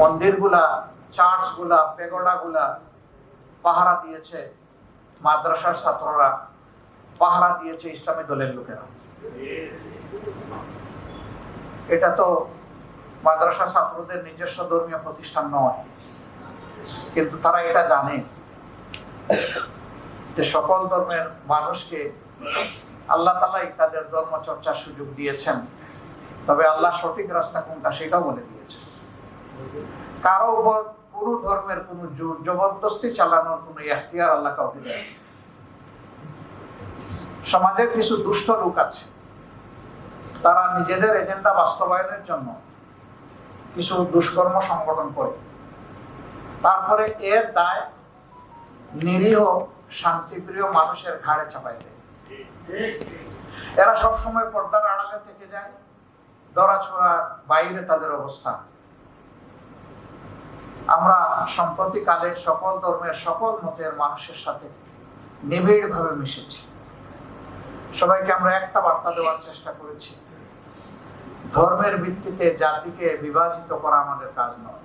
মন্দিরগুলা চার্চগুলা পেগোডাগুলা পাহারা দিয়েছে মাদ্রাসার ছাত্ররা, পাহারা দিয়েছে ইসলামী দলের লোকেরা। এটা তো মাদ্রাসা ছাত্রদের নিজস্ব ধর্মীয় প্রতিষ্ঠান নয়, কিন্তু তারা এটা জানে যে সকল ধর্মের মানুষকে আল্লাহ তালাই তাদের ধর্ম চর্চার সুযোগ দিয়েছেন। তবে আল্লাহ সঠিক রাস্তা কোনটা সেটাও বলে দিয়েছেন। কারও উপর ধর্মের জবরদস্তি চালানোর এখতিয়ার আল্লাহ কাউকে দেয় সমাজে কিছু দুষ্ট লোক আছে। তারা নিজেদের এজেন্ডা বাস্তবায়নের জন্য কিছু দুষ্কর্ম সংগঠন করে। তারপরে এর দায় নিরীহ, শান্তিপ্রিয় মানুষের ঘাড়ে চাপাই দেয়। এরা সবসময় পর্দার আড়ালে থেকে যায়। দরাছোড়া বাইরে তাদের অবস্থান। আমরা সম্প্রতিকালে সকল ধর্মের সকল মতের মানুষের সাথে নিবিড় ভাবে মিশেছি। সবাইকে আমরা একটা বার্তা দেওয়ার চেষ্টা করেছি। ধর্মের ভিত্তিতে জাতিকে বিভাজিত করা আমাদের কাজ নয়।